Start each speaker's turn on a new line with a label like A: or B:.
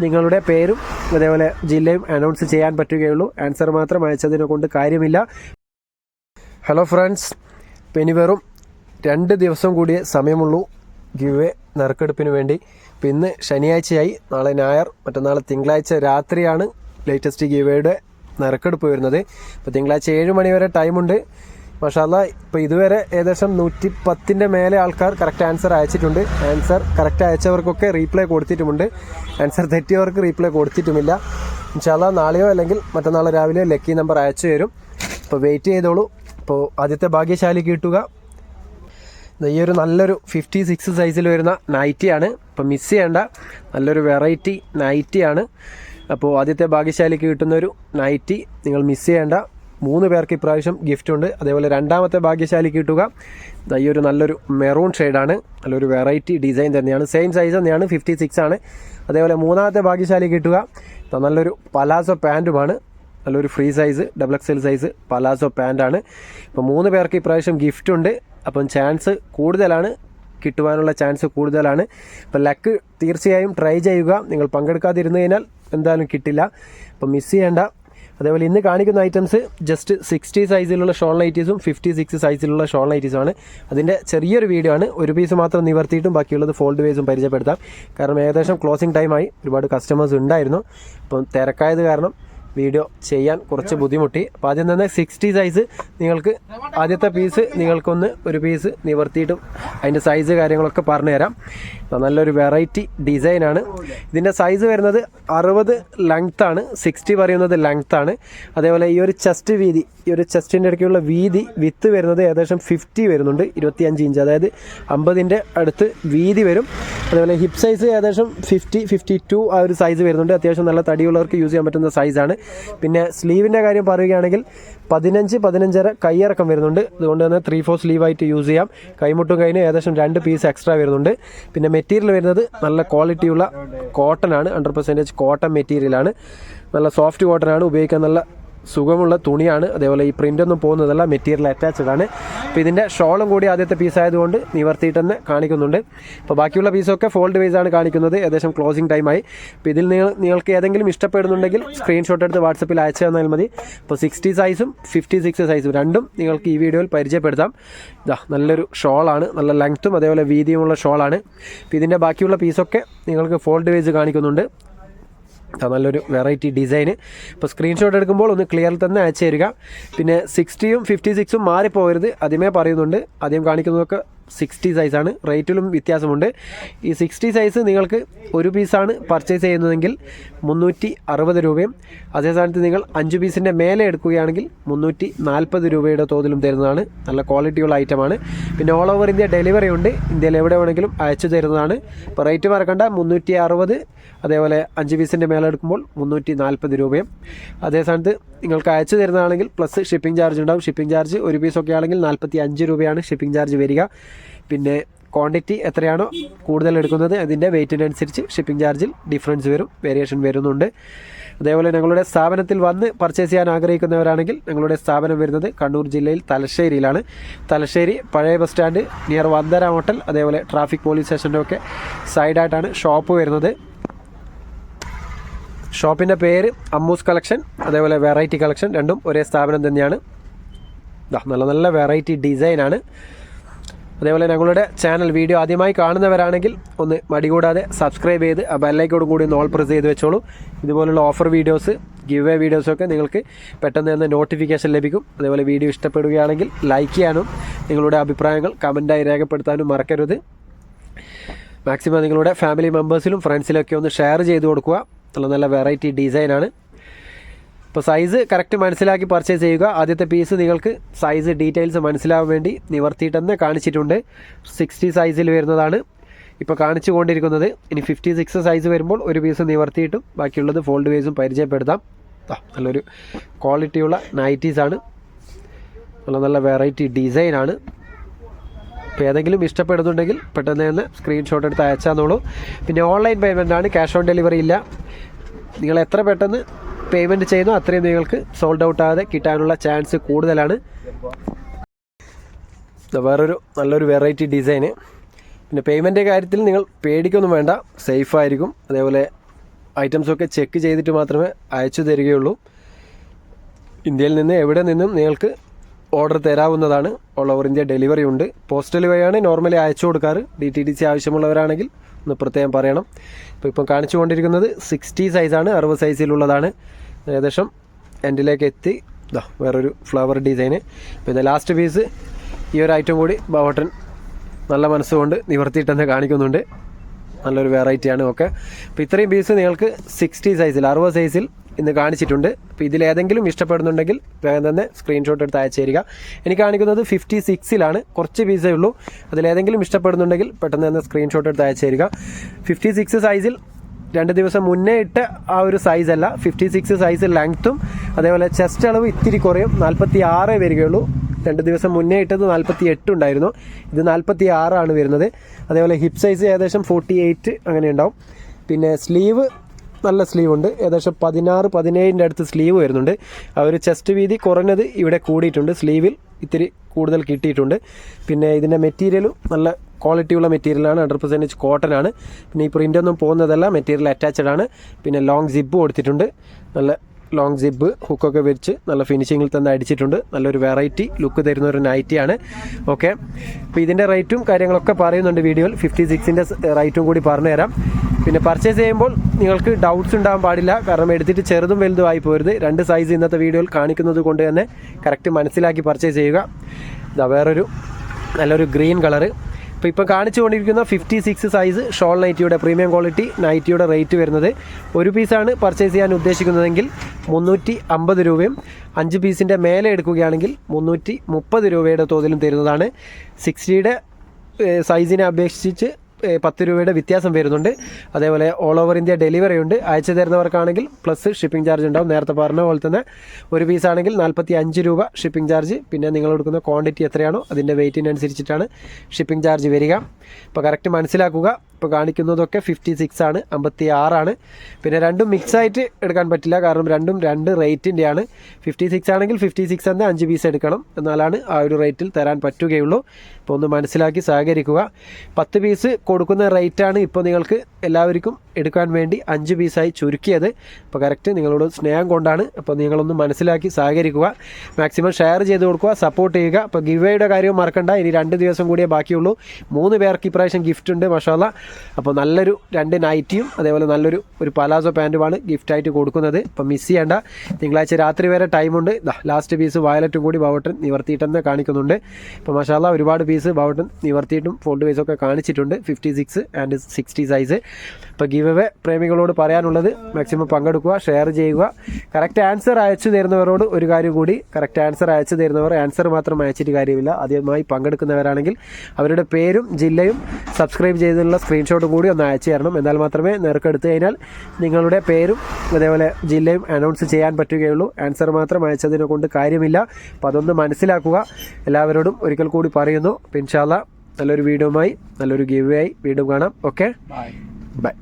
A: നിങ്ങളുടെ പേരും അതേപോലെ ജില്ലയും അനൗൺസ് ചെയ്യാൻ പറ്റുകയുള്ളൂ. ആൻസർ മാത്രം അയച്ചതിനെ കൊണ്ട് കാര്യമില്ല. ഹലോ ഫ്രണ്ട്സ് പിന്നെ വെറും രണ്ട് ദിവസം കൂടിയേ സമയമുള്ളൂ. ഗിവ് നറുക്കെടുപ്പിന് വേണ്ടി. ഇപ്പം ഇന്ന് ശനിയാഴ്ചയായി. നാളെ ഞായർ മറ്റന്നാൾ തിങ്കളാഴ്ച രാത്രിയാണ് ലേറ്റസ്റ്റ് ഗിവേയുടെ നറുക്കെടുപ്പ് വരുന്നത്. ഇപ്പോൾ തിങ്കളാഴ്ച ഏഴ് മണി വരെ ടൈമുണ്ട് മഷാല്ല ഇപ്പോൾ ഇതുവരെ ഏകദേശം നൂറ്റി പത്തിന്റെ മേലെ ആൾക്കാർ കറക്റ്റ് ആൻസർ അയച്ചിട്ടുണ്ട്. ആൻസർ കറക്റ്റ് അയച്ചവർക്കൊക്കെ റീപ്ലൈ കൊടുത്തിട്ടുമുണ്ട്. ആൻസർ തെറ്റിയവർക്ക് റീപ്ലൈ കൊടുത്തിട്ടുമില്ല. ഇൻഷാല്ല നാളെയോ അല്ലെങ്കിൽ മറ്റന്നാൾ രാവിലെയോ ലക്കി നമ്പർ അയച്ചു തരും. ഇപ്പോൾ വെയിറ്റ് ചെയ്തോളൂ. ഇപ്പോൾ ആദ്യത്തെ ഭാഗ്യശാലി കിട്ടുക. ഈ ഒരു നല്ലൊരു ഫിഫ്റ്റി സിക്സ് സൈസിൽ വരുന്ന നൈറ്റിയാണ് അപ്പോൾ മിസ് ചെയ്യേണ്ട. നല്ലൊരു വെറൈറ്റി നൈറ്റിയാണ് അപ്പോൾ ആദ്യത്തെ ഭാഗ്യശാലിക്ക് കിട്ടുന്ന ഒരു നൈറ്റി നിങ്ങൾ മിസ് ചെയ്യേണ്ട. മൂന്ന് പേർക്ക് ഇപ്രാവശ്യം ഗിഫ്റ്റ് ഉണ്ട്. അതേപോലെ രണ്ടാമത്തെ ഭാഗ്യശാലി കിട്ടുക. ഈ ഒരു നല്ലൊരു മെറൂൺ ഷെയ്ഡാണ് നല്ലൊരു വെറൈറ്റി ഡിസൈൻ തന്നെയാണ്. സെയിം സൈസ് തന്നെയാണ്. ഫിഫ്റ്റി സിക്സ് ആണ്. അതേപോലെ മൂന്നാമത്തെ ഭാഗ്യശാലി കിട്ടുക. നല്ലൊരു പലാസോ പാന്റുമാണ് നല്ലൊരു free size double X L size palazzo പാന്റാണ് ഇപ്പോൾ മൂന്ന് പേർക്ക് ഇപ്രാവശ്യം ഗിഫ്റ്റ് ഉണ്ട്. അപ്പം ചാൻസ് കൂടുതലാണ്. കിട്ടുവാനുള്ള ചാൻസ് കൂടുതലാണ്. അപ്പം ലക്ക് തീർച്ചയായും ട്രൈ ചെയ്യുക. നിങ്ങൾ പങ്കെടുക്കാതിരുന്നു കഴിഞ്ഞാൽ എന്തായാലും കിട്ടില്ല. അപ്പം മിസ് ചെയ്യേണ്ട. അതേപോലെ ഇന്ന് കാണിക്കുന്ന ഐറ്റംസ് ജസ്റ്റ് സിക്സ്റ്റി സൈസിലുള്ള ഷോൾ നൈറ്റീസും ഫിഫ്റ്റി സിക്സ് സൈസിലുള്ള ഷോൾ നൈറ്റീസുമാണ് അതിന്റെ ചെറിയൊരു വീഡിയോ ആണ്. ഒരു പീസ് മാത്രം നിവർത്തിയിട്ടും ബാക്കിയുള്ളത് ഫോൾഡ് വേസും പരിചയപ്പെടുത്താം. കാരണം ഏകദേശം ക്ലോസിംഗ് ടൈമായി ഒരുപാട് കസ്റ്റമേഴ്സ് ഉണ്ടായിരുന്നു. അപ്പം തിരക്കായത് കാരണം വീഡിയോ ചെയ്യാൻ കുറച്ച് ബുദ്ധിമുട്ടി. അപ്പോൾ ആദ്യം തന്നെ സിക്സ്റ്റി സൈസ് നിങ്ങൾക്ക് ആദ്യത്തെ പീസ് നിങ്ങൾക്കൊന്ന് ഒരു പീസ് നിവർത്തിയിട്ടും അതിന്റെ സൈസ് കാര്യങ്ങളൊക്കെ പറഞ്ഞു തരാം. നല്ലൊരു വെറൈറ്റി ഡിസൈനാണ് ഇതിന്റെ സൈസ് വരുന്നത് അറുപത് ലെങ്ത് ആണ്. സിക്സ്റ്റി പറയുന്നത് ലെങ്ത് ആണ്. അതേപോലെ ഈ ഒരു ചെസ്റ്റ് വീതി ഈ ഒരു ചെസ്റ്റിന്റെ ഇടയ്ക്കുള്ള വീതി വിത്ത് വരുന്നത് ഏകദേശം ഫിഫ്റ്റി വരുന്നുണ്ട്. ഇരുപത്തിയഞ്ച് ഇഞ്ച് അതായത് അമ്പതിന്റെ അടുത്ത് വീതി വരും. അതേപോലെ ഹിപ്പ് സൈസ് ഏകദേശം ഫിഫ്റ്റി ഫിഫ്റ്റി ടു ആ ഒരു സൈസ് വരുന്നുണ്ട്. അത്യാവശ്യം നല്ല തടിയുള്ളവർക്ക് യൂസ് ചെയ്യാൻ പറ്റുന്ന സൈസാണ് പിന്നെ സ്ലീവിന്റെ കാര്യം പറയുകയാണെങ്കിൽ പതിനഞ്ച് പതിനഞ്ചര കൈയിറക്കം വരുന്നുണ്ട്. അതുകൊണ്ട് തന്നെ ത്രീ ഫോർ സ്ലീവായിട്ട് യൂസ് ചെയ്യാം. കൈമുട്ടും കൈന് ഏകദേശം രണ്ട് പീസ് എക്സ്ട്രാ വരുന്നുണ്ട്. പിന്നെ മെറ്റീരിയൽ വരുന്നത് നല്ല ക്വാളിറ്റിയുള്ള കോട്ടൺ ആണ്. ഹൺഡ്രഡ് പെർസെന്റേജ് കോട്ടൺ മെറ്റീരിയലാണ് നല്ല സോഫ്റ്റ് കോട്ടൺ ആണ്. ഉപയോഗിക്കാൻ നല്ല സുഖമുള്ള തുണിയാണ്. അതേപോലെ ഈ പ്രിന്റൊന്നും പോകുന്നതല്ല മെറ്റീരിയൽ അറ്റാച്ചഡാണ് അപ്പോൾ ഇതിന്റെ ഷോളും കൂടി ആദ്യത്തെ പീസ് ആയതുകൊണ്ട് നിവർത്തിയിട്ട് തന്നെ കാണിക്കുന്നുണ്ട്. അപ്പോൾ ബാക്കിയുള്ള പീസൊക്കെ ഫോൾഡ് വൈസ് ആണ് കാണിക്കുന്നത്. ഏകദേശം ക്ലോസിംഗ് ടൈമായി അപ്പോൾ ഇതിൽ നിങ്ങൾ നിങ്ങൾക്ക് ഏതെങ്കിലും ഇഷ്ടപ്പെടുന്നുണ്ടെങ്കിൽ സ്ക്രീൻഷോട്ട് എടുത്ത് വാട്സപ്പിൽ അയച്ചു തന്നാൽ മതി. അപ്പോൾ സിക്സ്റ്റി സൈസും ഫിഫ്റ്റി സിക്സ് സൈസും രണ്ടും നിങ്ങൾക്ക് ഈ വീഡിയോയിൽ പരിചയപ്പെടുത്താം. ഇതാ നല്ലൊരു ഷോളാണ് നല്ല ലെങ്ത്തും അതേപോലെ വീതിയുമുള്ള ഷോളാണ് അപ്പോൾ ഇതിന്റെ ബാക്കിയുള്ള പീസൊക്കെ നിങ്ങൾക്ക് ഫോൾഡ് വൈസ് കാണിക്കുന്നുണ്ട്. നല്ലൊരു വെറൈറ്റി ഡിസൈന് ഇപ്പോൾ സ്ക്രീൻഷോട്ട് എടുക്കുമ്പോൾ ഒന്ന് ക്ലിയർ തന്നെ അയച്ചു തരിക. പിന്നെ സിക്സ്റ്റിയും ഫിഫ്റ്റി സിക്സും മാറിപ്പോകരുത്. ആദ്യമേ പറയുന്നുണ്ട്. ആദ്യം കാണിക്കുന്നതൊക്കെ സിക്സ്റ്റി സൈസാണ് റേറ്റിലും വ്യത്യാസമുണ്ട്. ഈ സിക്സ്റ്റി സൈസ് നിങ്ങൾക്ക് ഒരു പീസാണ് പർച്ചേസ് ചെയ്യുന്നതെങ്കിൽ മുന്നൂറ്റി അറുപത് രൂപയും അതേ സ്ഥാനത്ത് നിങ്ങൾ അഞ്ച് പീസിന്റെ മേലെ എടുക്കുകയാണെങ്കിൽ മുന്നൂറ്റി നാൽപ്പത് രൂപയുടെ തോതിലും തരുന്നതാണ്. നല്ല ക്വാളിറ്റിയുള്ള ഐറ്റമാണ് പിന്നെ ഓൾ ഓവർ ഇന്ത്യ ഡെലിവറി ഉണ്ട്. ഇന്ത്യയിൽ എവിടെ വേണമെങ്കിലും അയച്ചു തരുന്നതാണ്. ഇപ്പോൾ റേറ്റ് മറക്കണ്ട. മുന്നൂറ്റി അതേപോലെ അഞ്ച് പീസിന്റെ മേലെ എടുക്കുമ്പോൾ മുന്നൂറ്റി നാൽപ്പത് രൂപയും അതേ സ്ഥാനത്ത് നിങ്ങൾക്ക് അയച്ചു തരുന്നതാണെങ്കിൽ പ്ലസ് ഷിപ്പിംഗ് ചാർജ് ഉണ്ടാവും. ഷിപ്പിംഗ് ചാർജ് ഒരു പീസൊക്കെ ആണെങ്കിൽ നാൽപ്പത്തി അഞ്ച് രൂപയാണ് ഷിപ്പിംഗ് ചാർജ് വരിക. പിന്നെ ക്വാണ്ടിറ്റി എത്രയാണോ കൂടുതൽ എടുക്കുന്നത് അതിന്റെ വെയ്റ്റിനനുസരിച്ച് ഷിപ്പിംഗ് ചാർജിൽ ഡിഫറൻസ് വരും വേരിയേഷൻ വരുന്നുണ്ട്. അതേപോലെ ഞങ്ങളുടെ സ്ഥാപനത്തിൽ വന്ന് പർച്ചേസ് ചെയ്യാൻ ആഗ്രഹിക്കുന്നവരാണെങ്കിൽ ഞങ്ങളുടെ സ്ഥാപനം വരുന്നത് കണ്ണൂർ ജില്ലയിൽ തലശ്ശേരിയിലാണ്. തലശ്ശേരി പഴയ bus stand near Vandana hotel അതേപോലെ ട്രാഫിക് പോലീസ് സ്റ്റേഷന്റെ ഒക്കെ സൈഡായിട്ടാണ് ഷോപ്പ് വരുന്നത്. ഷോപ്പിന്റെ പേര് അമ്മൂസ് കളക്ഷൻ അതേപോലെ വെറൈറ്റി കളക്ഷൻ രണ്ടും ഒരേ സ്ഥാപനം തന്നെയാണ്. നല്ല നല്ല വെറൈറ്റി ഡിസൈനാണ് അതേപോലെ ഞങ്ങളുടെ ചാനൽ വീഡിയോ ആദ്യമായി കാണുന്നവരാണെങ്കിൽ ഒന്ന് മടി കൂടാതെ സബ്സ്ക്രൈബ് ചെയ്ത് ആ ബെല്ലൈക്കോട് കൂടി ഒന്ന് ഓൾ പ്രസ് ചെയ്ത് വെച്ചോളൂ. ഇതുപോലുള്ള ഓഫർ വീഡിയോസ് ഗിവ് എ വീഡിയോസൊക്കെ നിങ്ങൾക്ക് പെട്ടെന്ന് തന്നെ നോട്ടിഫിക്കേഷൻ ലഭിക്കും. അതേപോലെ വീഡിയോ ഇഷ്ടപ്പെടുകയാണെങ്കിൽ ലൈക്ക് ചെയ്യാനും നിങ്ങളുടെ അഭിപ്രായങ്ങൾ കമന്റായി രേഖപ്പെടുത്താനും മറക്കരുത്. മാക്സിമം നിങ്ങളുടെ ഫാമിലി മെമ്പേഴ്സിലും ഫ്രണ്ട്സിലൊക്കെ ഒന്ന് ഷെയർ ചെയ്ത് കൊടുക്കുക. നല്ല നല്ല വെറൈറ്റി ഡിസൈനാണ് ഇപ്പോൾ സൈസ് കറക്റ്റ് മനസ്സിലാക്കി പർച്ചേസ് ചെയ്യുക. ആദ്യത്തെ പീസ് നിങ്ങൾക്ക് സൈസ് ഡീറ്റെയിൽസ് മനസ്സിലാവാൻ വേണ്ടി നിവർത്തിയിട്ട് തന്നെ കാണിച്ചിട്ടുണ്ട് സിക്സ്റ്റി സൈസിൽ വരുന്നതാണ്. ഇപ്പോൾ കാണിച്ചു കൊണ്ടിരിക്കുന്നത് ഇനി ഫിഫ്റ്റി സിക്സ് സൈസ് വരുമ്പോൾ ഒരു പീസ് നിവർത്തിയിട്ടും ബാക്കിയുള്ളത് ഫോൾഡ് വേസും പരിചയപ്പെടുത്താം. നല്ലൊരു ക്വാളിറ്റിയുള്ള നൈറ്റീസാണ് നല്ല നല്ല വെറൈറ്റി ഡിസൈനാണ് ഇപ്പോൾ ഏതെങ്കിലും ഇഷ്ടപ്പെടുന്നുണ്ടെങ്കിൽ പെട്ടെന്ന് തന്നെ സ്ക്രീൻഷോട്ട് എടുത്ത് അയച്ചാന്നോളൂ. പിന്നെ ഓൺലൈൻ പേയ്മെന്റ് ആണ് ക്യാഷ് ഓൺ ഡെലിവറി ഇല്ല. നിങ്ങൾ എത്ര പെട്ടെന്ന് പേയ്മെന്റ് ചെയ്യുന്നു അത്രയും നിങ്ങൾക്ക് സോൾഡ് ഔട്ട് ആകാതെ കിട്ടാനുള്ള ചാൻസ് കൂടുതലാണ്. വേറൊരു നല്ലൊരു വെറൈറ്റി ഡിസൈന് പിന്നെ പേയ്മെന്റ് കാര്യത്തിൽ നിങ്ങൾ പേടിക്കൊന്നും വേണ്ട സേഫ് ആയിരിക്കും. അതേപോലെ ഐറ്റംസൊക്കെ ചെക്ക് ചെയ്തിട്ട് മാത്രമേ അയച്ചു തരികയുള്ളൂ. ഇന്ത്യയിൽ നിന്ന് എവിടെ നിന്നും നിങ്ങൾക്ക് ഓർഡർ തരാവുന്നതാണ്. ഓൾ ഓവർ ഇന്ത്യ ഡെലിവറി ഉണ്ട്. പോസ്റ്റൽ വഴിയാണ് നോർമലി അയച്ചു കൊടുക്കാറ്. ഡി ടി ഡി സി ആവശ്യമുള്ളവരാണെങ്കിൽ ഒന്ന് പ്രത്യേകം പറയണം. ഇപ്പോൾ ഇപ്പം കാണിച്ചു കൊണ്ടിരിക്കുന്നത് സിക്സ്റ്റി സൈസാണ് അറുപത് സൈസിലുള്ളതാണ് ഏകദേശം എൻഡിലേക്ക് എത്തി. ഇതാ വേറൊരു ഫ്ലവർ ഡിസൈന് ഇത് ലാസ്റ്റ് പീസ് ഈ ഒരു ഐറ്റം കൂടി ബാവട്ടൻ നല്ല മനസ്സുകൊണ്ട് നിവർത്തിയിട്ടെന്ന് കാണിക്കുന്നുണ്ട്. നല്ലൊരു വെറൈറ്റിയാണ് ഓക്കെ അപ്പോൾ ഇത്രയും പീസ് നിങ്ങൾക്ക് സിക്സ്റ്റി സൈസിൽ അറുപത് സൈസിൽ ഇന്ന് കാണിച്ചിട്ടുണ്ട്. അപ്പോൾ ഇതിലേതെങ്കിലും ഇഷ്ടപ്പെടുന്നുണ്ടെങ്കിൽ വേഗം തന്നെ സ്ക്രീൻഷോട്ട് എടുത്ത് അയച്ചു തരിക. എനിക്ക് കാണിക്കുന്നത് ഫിഫ്റ്റി സിക്സിലാണ് കുറച്ച് പീസേ ഉള്ളൂ അതിലേതെങ്കിലും ഇഷ്ടപ്പെടുന്നുണ്ടെങ്കിൽ പെട്ടെന്ന് തന്നെ സ്ക്രീൻഷോട്ട് എടുത്ത് അയച്ചു തരിക. ഫിഫ്റ്റി സിക്സ് സൈസിൽ രണ്ട് ദിവസം മുന്നേ ഇട്ട ആ ഒരു സൈസ് അല്ല. ഫിഫ്റ്റി സിക്സ് സൈസ് ലെങ്ത്തും അതേപോലെ ചെസ്റ്റ് അളവ് ഇത്തിരി കുറയും. നാൽപ്പത്തി ആറേ വരികയുള്ളൂ. രണ്ട് ദിവസം മുന്നേ ഇട്ടത് നാൽപ്പത്തി എട്ട് ഉണ്ടായിരുന്നു. ഇത് നാൽപ്പത്തി ആറാണ് വരുന്നത്. അതേപോലെ ഹിപ്പ് സൈസ് ഏകദേശം ഫോർട്ടി എയ്റ്റ് അങ്ങനെ ഉണ്ടാവും. പിന്നെ സ്ലീവ് നല്ല സ്ലീവ് ഉണ്ട് ഏകദേശം പതിനാറ് പതിനേഴിന്റെ അടുത്ത് സ്ലീവ് വരുന്നുണ്ട്. ആ ഒരു ചെസ്റ്റ് വീതി കുറഞ്ഞത് ഇവിടെ കൂടിയിട്ടുണ്ട്. സ്ലീവിൽ ഇത്തിരി കൂടുതൽ കിട്ടിയിട്ടുണ്ട്. പിന്നെ ഇതിന്റെ മെറ്റീരിയലും നല്ല ക്വാളിറ്റിയുള്ള മെറ്റീരിയലാണ്. ഹൺഡ്രഡ് പെർസെന്റേജ് കോട്ടൺ ആണ്. പിന്നെ ഈ പ്രിന്റ് ഒന്നും പോകുന്നതല്ല. മെറ്റീരിയൽ അറ്റാച്ച്ഡ് ആണ്. പിന്നെ ലോങ് സിബ് കൊടുത്തിട്ടുണ്ട്. നല്ല ലോങ് സിബ് ഹുക്കൊക്കെ വെച്ച് നല്ല ഫിനിഷിങ്ങിൽ തന്നെ അടിച്ചിട്ടുണ്ട്. നല്ലൊരു വെറൈറ്റി ലുക്ക് തരുന്ന ഒരു നൈറ്റിയാണ് ഓക്കെ അപ്പോൾ ഇതിന്റെ റേറ്റും കാര്യങ്ങളൊക്കെ പറയുന്നുണ്ട് വീഡിയോയിൽ. ഫിഫ്റ്റി സിക്സിന്റെ റേറ്റും കൂടി പറഞ്ഞുതരാം. പിന്നെ പർച്ചേസ് ചെയ്യുമ്പോൾ നിങ്ങൾക്ക് ഡൗട്ട്സ് ഉണ്ടാകാൻ പാടില്ല. കാരണം എടുത്തിട്ട് ചെറുതും വലുതും ആയി പോരുത്. രണ്ട് സൈസ് ഇന്നത്തെ വീഡിയോയിൽ കാണിക്കുന്നത് കൊണ്ട് തന്നെ കറക്റ്റ് മനസ്സിലാക്കി പർച്ചേസ് ചെയ്യുക. ഇതാ വേറൊരു നല്ലൊരു ഗ്രീൻ കളറ് ഇപ്പോൾ കാണിച്ചു കൊണ്ടിരിക്കുന്ന ഫിഫ്റ്റി സിക്സ് സൈസ് ഷോൾ നൈറ്റിയുടെ പ്രീമിയം ക്വാളിറ്റി നൈറ്റിയുടെ റേറ്റ് വരുന്നത് ഒരു പീസാണ് പർച്ചേസ് ചെയ്യാൻ ഉദ്ദേശിക്കുന്നതെങ്കിൽ മുന്നൂറ്റി അമ്പത് രൂപയും അഞ്ച് പീസിന്റെ മേലെ എടുക്കുകയാണെങ്കിൽ മുന്നൂറ്റി മുപ്പത് രൂപയുടെ തോതിലും തരുന്നതാണ്. സിക്സ്റ്റിയുടെ സൈസിനെ അപേക്ഷിച്ച് പത്ത് രൂപയുടെ വ്യത്യാസം വരുന്നുണ്ട്. അതേപോലെ ഓൾ ഓവർ ഇന്ത്യ ഡെലിവറി ഉണ്ട്. അയച്ചു തരുന്നവർക്കാണെങ്കിൽ പ്ലസ് ഷിപ്പിംഗ് ചാർജ് ഉണ്ടാവും. നേരത്തെ പറഞ്ഞ പോലെ തന്നെ ഒരു പീസ് ആണെങ്കിൽ നാൽപ്പത്തി അഞ്ച് രൂപ ഷിപ്പിംഗ് ചാർജ് പിന്നെ നിങ്ങൾ കൊടുക്കുന്ന ക്വാണ്ടിറ്റി എത്രയാണോ അതിന്റെ വെയിറ്റിനനുസരിച്ചിട്ടാണ് ഷിപ്പിംഗ് ചാർജ് വരിക. ഇപ്പോൾ കറക്റ്റ് മനസ്സിലാക്കുക. ഇപ്പോൾ കാണിക്കുന്നതൊക്കെ ഫിഫ്റ്റി സിക്സ് ആണ് അമ്പത്തി ആറാണ് പിന്നെ രണ്ടും മിക്സ് ആയിട്ട് എടുക്കാൻ പറ്റില്ല. കാരണം രണ്ടും രണ്ട് റേറ്റിന്റെയാണ് ഫിഫ്റ്റി സിക്സ് ആണെങ്കിൽ ഫിഫ്റ്റി സിക്സ് തന്നെ അഞ്ച് പീസ് എടുക്കണം. എന്നാലാണ് ആ ഒരു റേറ്റിൽ തരാൻ പറ്റുകയുള്ളൂ. ഇപ്പോൾ ഒന്ന് മനസ്സിലാക്കി സഹകരിക്കുക. പത്ത് പീസ് കൊടുക്കുന്ന റേറ്റാണ് ഇപ്പോൾ നിങ്ങൾക്ക് എല്ലാവർക്കും എടുക്കാൻ വേണ്ടി അഞ്ച് പീസായി ചുരുക്കിയത്. അപ്പോൾ കറക്റ്റ് നിങ്ങളോട് സ്നേഹം കൊണ്ടാണ് അപ്പോൾ നിങ്ങളൊന്ന് മനസ്സിലാക്കി സഹകരിക്കുക. മാക്സിമം ഷെയർ ചെയ്ത് കൊടുക്കുക സപ്പോർട്ട് ചെയ്യുക. അപ്പോൾ ഗിവേയുടെ കാര്യവും മറക്കണ്ട. ഇനി രണ്ട് ദിവസം കൂടിയേ ബാക്കിയുള്ളൂ. മൂന്ന് പേർക്ക് ഇപ്രാവശ്യം ഗിഫ്റ്റ് ഉണ്ട് മഷാല അപ്പോൾ നല്ലൊരു രണ്ട് നൈറ്റിയും അതേപോലെ നല്ലൊരു ഒരു പലാസോ പാന്റുമാണ് ഗിഫ്റ്റായിട്ട് കൊടുക്കുന്നത്. അപ്പോൾ മിസ് ചെയ്യേണ്ട. തിങ്കളാഴ്ച രാത്രി വരെ ടൈമുണ്ട് ലാസ്റ്റ് പീസ് വയലറ്റും കൂടി ബാവട്ടൻ നിവർത്തിയിട്ടെന്ന് കാണിക്കുന്നുണ്ട്. ഇപ്പോൾ മഷാല ഒരുപാട് പീസ് ബാവട്ടൻ നിവർത്തിയിട്ടും ഫോൾഡ് വൈസ് ഒക്കെ കാണിച്ചിട്ടുണ്ട്. Fifty six and sixty size ഇപ്പോൾ ഗീവ് എവേ പ്രേമികളോട് പറയാനുള്ളത് മാക്സിമം പങ്കെടുക്കുക ഷെയർ ചെയ്യുക. കറക്റ്റ് ആൻസർ അയച്ചു തരുന്നവരോട് ഒരു കാര്യം കൂടി. കറക്റ്റ് ആൻസർ അയച്ചു തരുന്നവർ ആൻസർ മാത്രം അയച്ചിട്ട് കാര്യമില്ല. ആദ്യമായി പങ്കെടുക്കുന്നവരാണെങ്കിൽ അവരുടെ പേരും ജില്ലയും സബ്സ്ക്രൈബ് ചെയ്തിട്ടുള്ള സ്ക്രീൻഷോട്ട് കൂടി ഒന്ന് അയച്ചു തരണം. എന്നാൽ മാത്രമേ നേർക്കെടുത്തു കഴിഞ്ഞാൽ നിങ്ങളുടെ പേരും അതേപോലെ ജില്ലയും അനൗൺസ് ചെയ്യാൻ പറ്റുകയുള്ളൂ. ആൻസർ മാത്രം അയച്ചതിനെ കൊണ്ട് കാര്യമില്ല. അപ്പോൾ അതൊന്ന് മനസ്സിലാക്കുക. എല്ലാവരോടും ഒരിക്കൽ കൂടി പറയുന്നു. പിൻഷാല്ല നല്ലൊരു വീഡിയോ ആയി നല്ലൊരു ഗീവ് ആയി വീണ്ടും കാണാം. Okay bye